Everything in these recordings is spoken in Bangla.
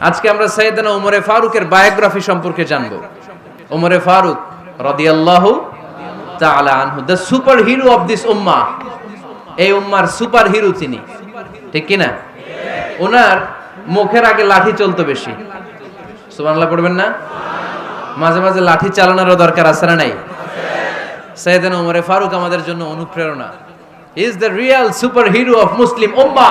আজকে আমরা সৈয়দনা ওমরে ফারুকের বায়োগ্রাফি সম্পর্কে জানব। ওমরে ফারুক রাদিয়াল্লাহু তাআলা আনহু the super hero of this উম্মাহ এই উম্মার সুপার হিরো তিনি। ঠিক কি না? ওনার মুখের আগে লাঠি চলতো বেশি। সুবহানাল্লাহ পড়বেন না? মাঝে মাঝে লাঠি চালানোরও দরকার আছে না নাই? সৈয়দান ওমরে ফারুক আমাদের জন্য অনুপ্রেরণা। Is the real super hero of Muslim উম্মা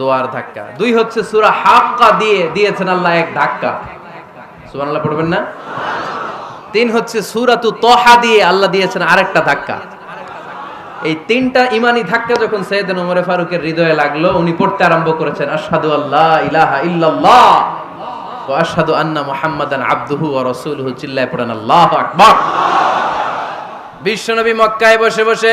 দোয়ার ধাক্কা। দুই হচ্ছে সূরা হাক্কা দিয়ে দিয়েছেন আল্লাহ এক ধাক্কা। সুবহানাল্লাহ পড়বেন না? তিন হচ্ছে সূরাতু তহা দিয়ে আল্লাহ দিয়েছেন আরেকটা ধাক্কা। এই তিনটা ইমানি ধাক্কা যখন সৈয়দ ওমরে ফারুকের হৃদয়ে লাগল, উনি পড়তে আরম্ভ করেছেন, আশহাদু আল্লাহ ইলাহা ইল্লাল্লাহ ওয়া আশহাদু আন্না মুহাম্মাদান আবদুহু ওয়া রাসূলুহু। চিল্লায় পড়েন, আল্লাহু আকবার। বিশ্বনবী মক্কায় বসে বসে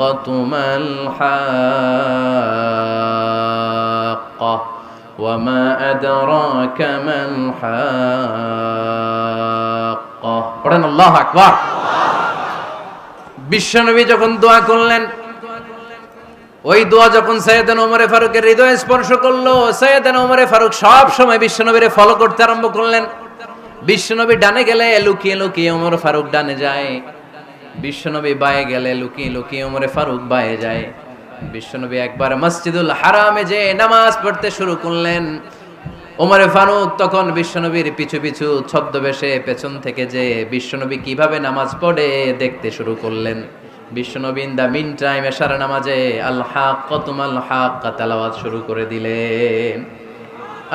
হাক্কাতু মাল হাক্কা وما أدراك ما الحاقة পড়েন আল্লাহু আকবার বিশ্বনবী যখন দোয়া করলেন ওই দোয়া যখন সৈয়দান ওমরে ফারুকের হৃদয় স্পর্শ করলো সৈয়দান ওমরে ফারুক সব সময় বিশ্বনবীরে ফলো করতে আরম্ভ করলেন বিশ্বনবী ডানে গেলে লুকিয়ে লুকিয়ে ওমর ফারুক ডানে যায় বিশ্বনবী বায়ে গেলে লুকিয়ে লুকিয়ে ওমরে ফারুক বায়ে যায়। বিশ্বনবী একবার মসজিদুল হারামে যে নামাজ পড়তে শুরু করলেন। ওমরে ফারুক তখন বিশ্বনবীর পিছু পিছু ছদ্মবেশে পেছন থেকে যে বিশ্বনবী কীভাবে নামাজ পড়ে দেখতে শুরু করলেন। বিশ্বনবী দা মিন টাইম এশার নামাজে আল হাক কতুম আল হাক তেলাওয়াত শুরু করে দিলেন।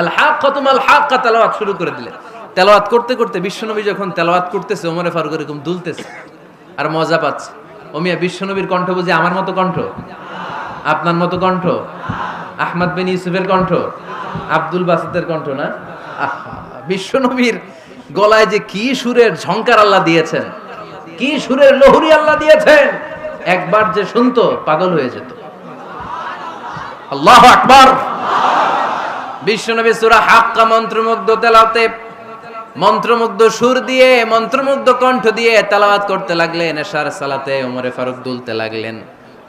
আল হাক কতুম আল হাক তেলাওয়াত শুরু করে দিলেন। তেলাওয়াত করতে করতে বিশ্বনবী যখন তেলাওয়াত করতেছে ওমরে ফারুক এরকম দুলতেছে। আর মজা পাচ্ছে। ওমিয়া বিশ্বনবীর কণ্ঠ বুঝি আমার মতো কণ্ঠ? আপনার মতো কণ্ঠ? আহমদ বিন ইউসুফের কণ্ঠ? আব্দুল বাসাতের কণ্ঠ না? বিশ্বনবীর গলায় যে কি সুরের ঝংকার আল্লাহ দিয়েছেন, কি সুরের লহুরি আল্লাহ দিয়েছেন, একবার যে শুনতো, পাগল হয়ে যেত। আল্লাহ আকবার। বিশ্বনবী সূরা হাক্কা মন্ত্রমুগ্ধ তেলাওতে মন্ত্রমুগ্ধ সুর দিয়ে, মন্ত্রমুগ্ধ কণ্ঠ দিয়ে তেলাওয়াত করতে লাগলেন, এশার সালাতে ওমরে ফারুক দুলতে লাগলেন।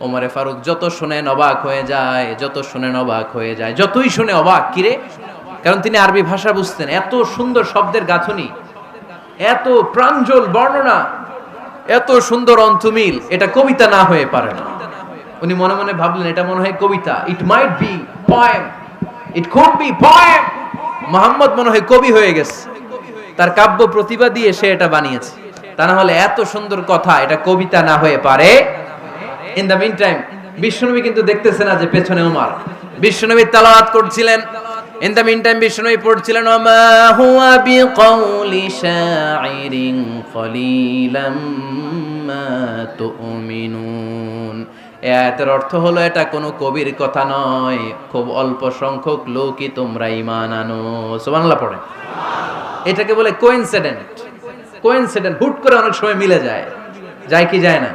ওমরে ফারুক যত শুনেন অবাক হয়ে যায়, যত শুনেন অবাক হয়ে যায়, যতই শুনে অবাক কিরে কারণ তিনি আরবি ভাষা বুঝতেন, এত সুন্দর শব্দের গাঁথনি, এত প্রাঞ্জল বর্ণনা, এত সুন্দর অন্তমিল এটা কবিতা না হয়ে পারে না। উনি মনে মনে ভাবলেন, এটা মনে হয় কবিতা it might be poem it could be poem Mohammad মনে হয় কবি হয়ে গেছে। তার কাব্য প্রতিভা দিয়ে সে এটা বানিয়েছে। তা না হলে এত সুন্দর কথা, এটা কবিতা না হয়ে পারে। ইন দ্য মিন টাইম বিশ্বনবী কিন্তু দেখতেছে না যে পেছনে উমার। বিশ্বনবী তালাওয়াত করছিলেন। ইন দ্য মিন টাইম বিশ্বনবী পড়ছিলেন, ওমা হুয়া বিকাউলি শাইরিন কলিলাম মা তুমিনুন। অর্থ হলো, এটা কোনো কবির কথা নয়। খুব অল্প সংখ্যক লোকই তোমরা ঈমান আনো। সুবহানাল্লাহ পড়ে এটাকে বলে কোইনসিডেন্ট কোইনসিডেন্ট হুট করে অনেক সময় মিলে যায়। যায় কি যায় না?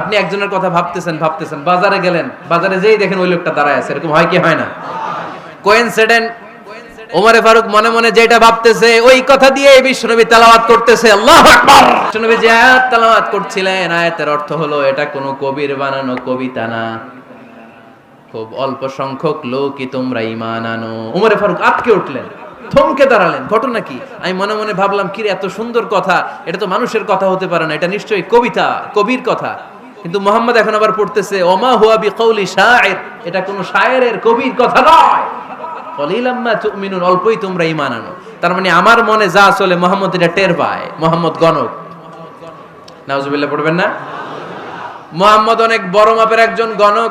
আপনি একজনের কথা ভাবতেছেন ভাবতেছেন, বাজারে গেলেন, বাজারে যেই দেখেন ওই লোকটা দাঁড়ায় আছে, এরকম হয় কি হয় না? কোইনসিডেন্ট ওমরে ফারুক মনে মনে যেটা ভাবতেছে, ওই কথা দিয়ে বিশ্বনবী তেলাওয়াত করতেছে। আল্লাহু আকবার! বিশ্বনবী যে আয়াত তেলাওয়াত করছিলেন, আয়াতের অর্থ হলো, এটা কোনো কবির বানানো কবিতা না। খুব অল্প সংখ্যক লোকই তোমরা ঈমান আনো। ওমরে ফারুক আটকে উঠলেন। থমকে দাঁড়ালেন। ঘটনা কি? আমি মনে মনে ভাবলাম কি এত সুন্দর কথা। এটা তো মানুষের কথা হতে পারে না। এটা নিশ্চয়ই কবিতা, কবির কথা। কিন্তু মোহাম্মদ এখন আবার পড়তেছে, ওমা হুয়া বিকৌলি শায়ের এটা কোনো শায়েরের কবির কথা নয়। অল্পই তোমরা ঈমান আনো। তার মানে আমার মনে যা চলে, মোহাম্মদ এটা টের পায়। মোহাম্মদ গণক। নাউজুবিল্লাহ, পড়বেন না? মোহাম্মদ অনেক বড় মাপের একজন গণক।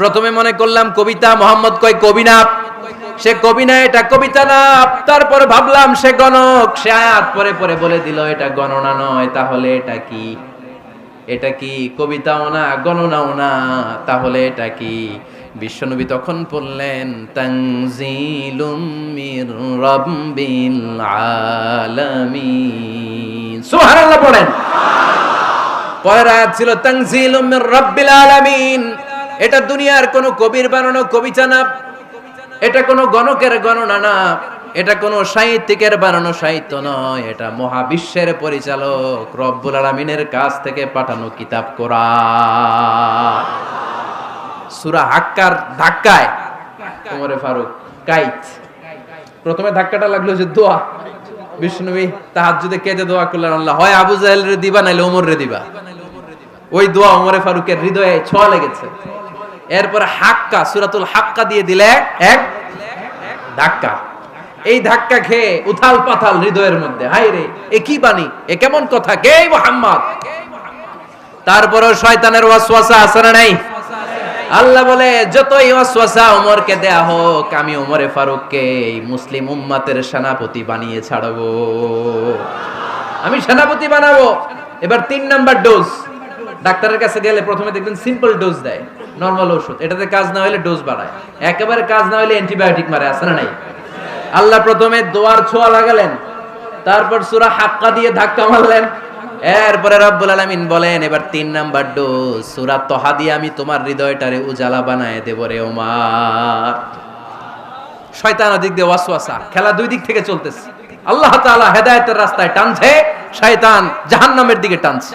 প্রথমে মনে করলাম কবিতা, মোহাম্মদ কয় কবি না সে কবি না এটা কবিতা না, তারপরে ভাবলাম সে গণক। সে আয়াত পরে পরে বলে দিল, এটা গণনা নয়, তাহলে এটা কি? এটা কি কবিতাও না, গণনাও না, তাহলে এটা কি? বিশ্বনবী তখন পড়লেন তানজিলুম মির রাব্বিল আলামিন। সুবহানাল্লাহ পড়েন পরের আয়াত ছিল, তানজিলুম মির রাব্বিল আলামিন। এটা দুনিয়ার কোনো কবির বানানো কবিতা না এটা কোনো গণকের গণনা না, এটা কোনো সাহিত্যিকের বানানো সাহিত্য নয়, এটা মহাবিশ্বের পরিচালক রব্বুল আলামিনের কাছ থেকে পাঠানো কিতাব কোরআন। সূরা হাক্কার ধাক্কায়, ওমরে ফারুক কাইত প্রথমে ধাক্কাটা লাগল যে দোয়া। বিষ্ণুবী তাহাজ্জুদে কেঁদে দোয়া করলেন আল্লাহ? হয় আবু জাহেল রে দিবা নাইলে ওমর রে দিবা। ওই দোয়া ওমরে ফারুকের হৃদয়ে ছোঁয়া লেগেছে। এরপর হাক্কা, সুরাতুল হাক্কা দিয়ে দিলে এক ধাক্কা। এই ধাক্কা খেয়ে উথাল পাথাল হৃদয়ের মধ্যে হাই রে, এ কি বাণী? এ কেমন কথা? কে মোহাম্মদ? তারপরও শয়তানের ওয়াসওয়াসা আছে না নাই? আল্লাহ বলে, যতই ওয়াসওয়াসা ওমরকে দেয়া হোক, আমি ওমরে ফারুককে এই মুসলিম উম্মাতের সেনাপতি বানিয়ে ছাড়বো। আমি সেনাপতি বানাবো। এবার তিন নাম্বার ডোজ ডাক্তারের কাছে গেলে প্রথমে দেখবেন সিম্পল ডোজ দেয় নর্মাল ওষুধ। এটাতে কাজ না হলে ডোজ বাড়ায়। একেবারে কাজ না হলে অ্যান্টিবায়োটিক মারে, আছে না নাই? আল্লাহ প্রথমে দোয়ার ছোঁয়া লাগালেন, তারপর সুরা হাক্কা দিয়ে ধাক্কা মারলেন। এরপরে রব্বুল আলামিন বলেন, এবার তিন নাম্বার ডোজ সুরা তহা দিয়ে আমি তোমার হৃদয়টারে উজালা বানায় দেব রে ওমার। শয়তান ওদিক দিয়ে ওয়াসওয়াসা, খেলা দুই দিক থেকে চলতেছে। আল্লাহ তাআলা হেদায়েতের রাস্তায় টানছে, শয়তান জাহান্নামের দিকে টানছে।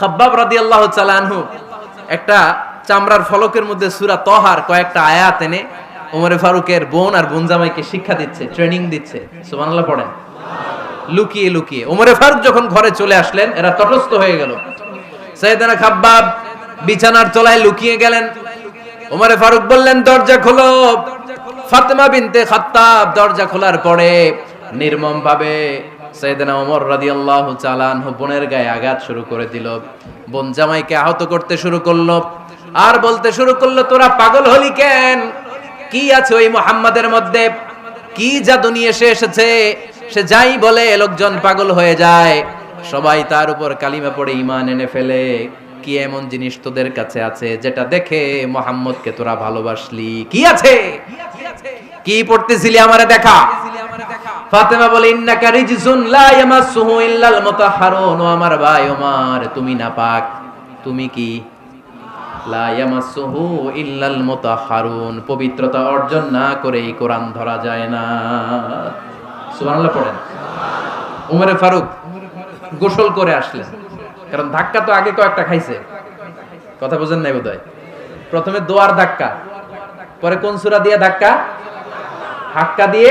খাব্বাব রাদিয়াল্লাহু তাআলা আনহু একটা চামড়ার ফলকের মধ্যে সূরা তহার কয়েকটা আয়াত এনে ওমরে ফারুকের বোন আর বোন জামাইকে শিক্ষা দিচ্ছে ট্রেনিং দিচ্ছে। সুবহানাল্লাহ পড়েন। লুকিয়ে লুকিয়ে। ওমরে ফারুক যখন ঘরে চলে আসলেন, এরা তটস্থ হয়ে গেল। সৈয়দানা খাব্বাব বিছানার তলায় লুকিয়ে গেলেন। ওমরে ফারুক বললেন, দরজা খোলো। ফাতেমা বিনতে খাত্তাব দরজা খোলার পরে নির্মম ভাবে সৈয়দনা ওমর রাদিয়াল্লাহু তাআলা আনহু বোনের গায়ে আঘাত শুরু করে দিল। বোন জামাইকে আহত করতে শুরু করল। আর বলতে শুরু করল, তোরা পাগল হলি কেন? কি আছে ওই মুহাম্মাদের মধ্যে? কি জাদু নিয়ে এসে এসেছে? সে যাই বলে লোকজন পাগল হয়ে যায়। সবাই তার উপর কালিমা পড়ে ইমান এনে ফেলে। কি এমন জিনিস তোদের কাছে আছে যেটা দেখে মোহাম্মদকে তোরা ভালোবাসলি? কি আছে? কি পড়তেছিলি আমারে দেখা? ফাতেমা বলে, ইন্নাকা রিজসুন লা ইয়ামাসসুহু ইল্লাল মুতাহহারুন ও আমার ভাই ওমর, তুমি নাপাক। তুমি কি? লা ইয়ামাসসুহু ইল্লাল মুতাহহারুন পবিত্রতা অর্জন না করে এই কোরআন ধরা যায় না। সুবহানাল্লাহ পড়েন। উমরে ফারুক গোসল করে আসলেন। কারণ ধাক্কা তো আগে কয়েকটা খাইছে। কথা বুঝেন নাই বোধহয়? প্রথমে দোয়ার ধাক্কা, পরে কোন সূরা দিয়ে ধাক্কা? হাক্কা দিয়ে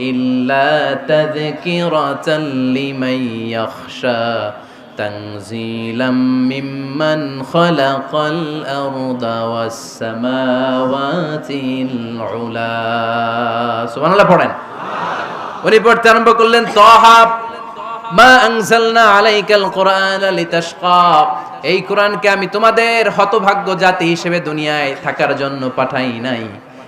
إلا تذكرة لمن يخشى تنزيلا ممن خلق الأرض والسماوات العلا سبحان الله পড়েন উনি পড়তে আরম্ভ করলেন তহা মা আনজালনা আলাইকাল কোরআন লিতাশকা এই কোরআনকে আমি তোমাদের হতভাগ্য জাতি হিসেবে দুনিয়ায় থাকার জন্য পাঠাই নাই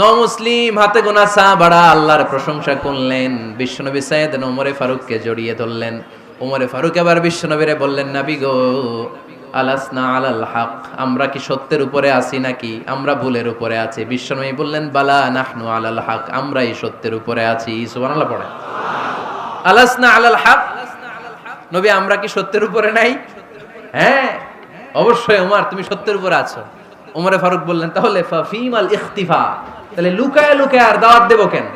মুসলিম হাতে গোনা সাহাবাড়া আল্লাহর প্রশংসা করলেন। বিশ্বনবী সাইয়েদ ওমরে ফারুককে জড়িয়ে ধরলেন। ওমরে ফারুক এবার বিশ্বনবীরে বললেন, নাবি গো, আলাসনা আলাল হক, আমরা কি সত্যের উপরে আছি নাকি? আমরা ভুলের উপরে আছি। বিশ্বনবী বললেন, বালা নাহনু আলাল হক, আমরাই সত্যের উপরে আছি। সুবহানাল্লাহ পড়ে আলাসনা আলাল হক? নবী, আমরা কি সত্যের উপরে নাই? হ্যাঁ অবশ্যই ওমর তুমি সত্যের উপরে আছো। ওমরে ফারুক বললেন, তাহলে ফাফিম আল ইখতিফা। তাহলে লুকায় লুকায় আর দাওয়াত দেব কেন?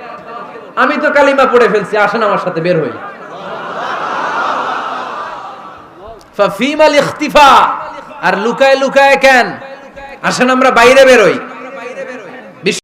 আমি তো কালিমা পড়ে ফেলছি, আসেন আমার সাথে, বের হই। আর লুকায় লুকায় কেন? আসেন আমরা বাইরে বেরোই